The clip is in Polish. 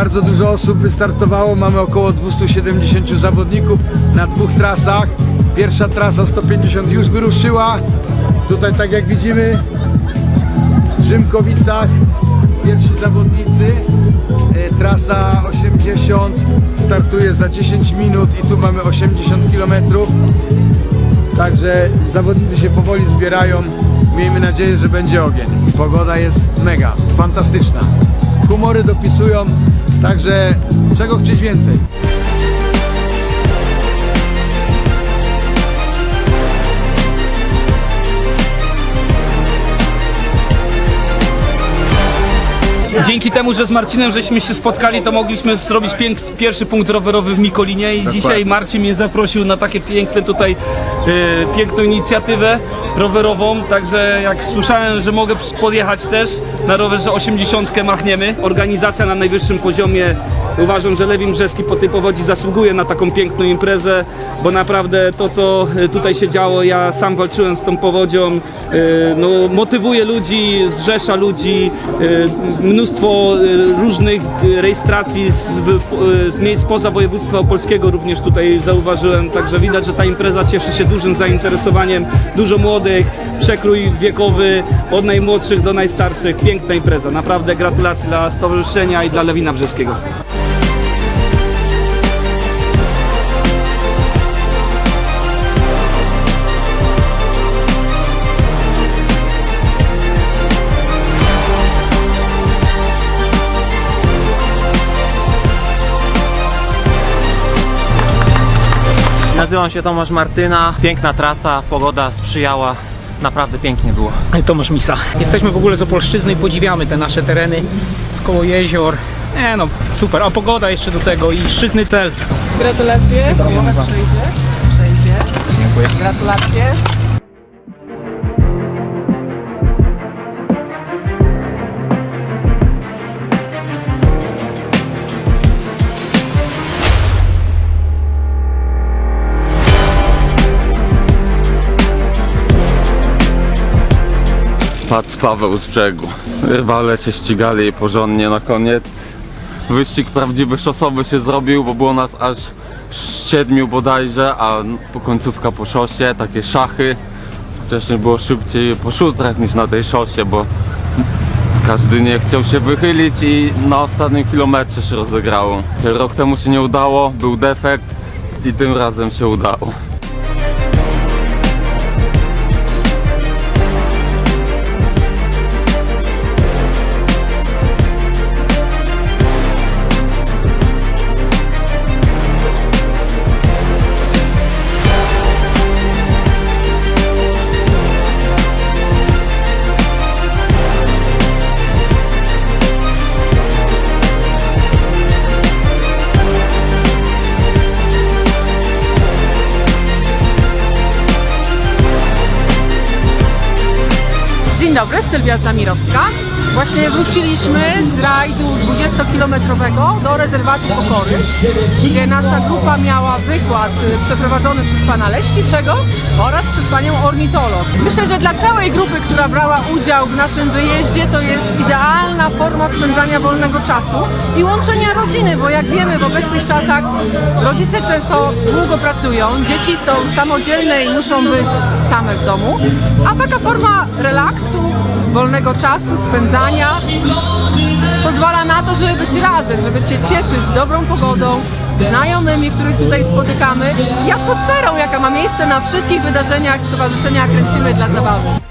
bardzo dużo osób wystartowało. Mamy około 270 zawodników na dwóch trasach. Pierwsza trasa 150 już wyruszyła. Tutaj tak jak widzimy w Rzymkowicach pierwsi zawodnicy. E, Trasa 80 startuje za 10 minut i tu mamy 80 km. Także zawodnicy się powoli zbierają. Miejmy nadzieję, że będzie ogień. Pogoda jest mega, fantastyczna. Humory dopisują, także czego chcieć więcej? Dzięki temu, że z Marcinem żeśmy się spotkali, to mogliśmy zrobić pięk, pierwszy punkt rowerowy w Mikolinie i dzisiaj Marcin mnie zaprosił na takie piękne tutaj, e, piękną inicjatywę rowerową, także jak słyszałem, że mogę podjechać też na rowerze 80 machniemy, organizacja na najwyższym poziomie, uważam, że Lewin Brzeski po tej powodzi zasługuje na taką piękną imprezę, bo naprawdę to co e, tutaj się działo, ja sam walczyłem z tą powodzią, e, no, motywuje ludzi, zrzesza ludzi, e, mnóstwo różnych rejestracji z, z miejsc poza województwa opolskiego również tutaj zauważyłem, także widać, że ta impreza cieszy się dużym zainteresowaniem, dużo młodych, przekrój wiekowy od najmłodszych do najstarszych, piękna impreza, naprawdę gratulacje dla stowarzyszenia i dla Lewina Brzeskiego. Nazywam się Tomasz Martyna. Piękna trasa, pogoda sprzyjała. Naprawdę pięknie było. Tomasz Misa. Jesteśmy w ogóle z Opolszczyzny i podziwiamy te nasze tereny koło jezior. E no, super. A pogoda jeszcze do tego i szczytny cel. Gratulacje. Przejdzie. Przejdzie. Dziękuję. Gratulacje. Pac Paweł z brzegu. Rywale się ścigali porządnie na koniec. Wyścig prawdziwy szosowy się zrobił, bo było nas aż siedmiu bodajże, a po końcówka po szosie, takie szachy. Wcześniej było szybciej po szutrach niż na tej szosie, bo każdy nie chciał się wychylić i na ostatnim kilometrze się rozegrało. Rok temu się nie udało, był defekt i tym razem się udało. Dzień dobry, Sylwia Zdamirowska. Właśnie wróciliśmy z rajdu 20-kilometrowego do rezerwatu Pokory, gdzie nasza grupa miała wykład przeprowadzony przez pana leśniczego oraz przez panią ornitolog. Myślę, że dla całej grupy, która brała udział w naszym wyjeździe, to jest idealna forma spędzania wolnego czasu i łączenia rodziny, bo jak wiemy w obecnych czasach rodzice często długo pracują, dzieci są samodzielne i muszą być same w domu, a taka forma relaksu, wolnego czasu, spędzania pozwala na to, żeby być razem, żeby się cieszyć dobrą pogodą, znajomymi, których tutaj spotykamy i atmosferą, jaka ma miejsce na wszystkich wydarzeniach Stowarzyszenia Kręcimy dla Zabawy.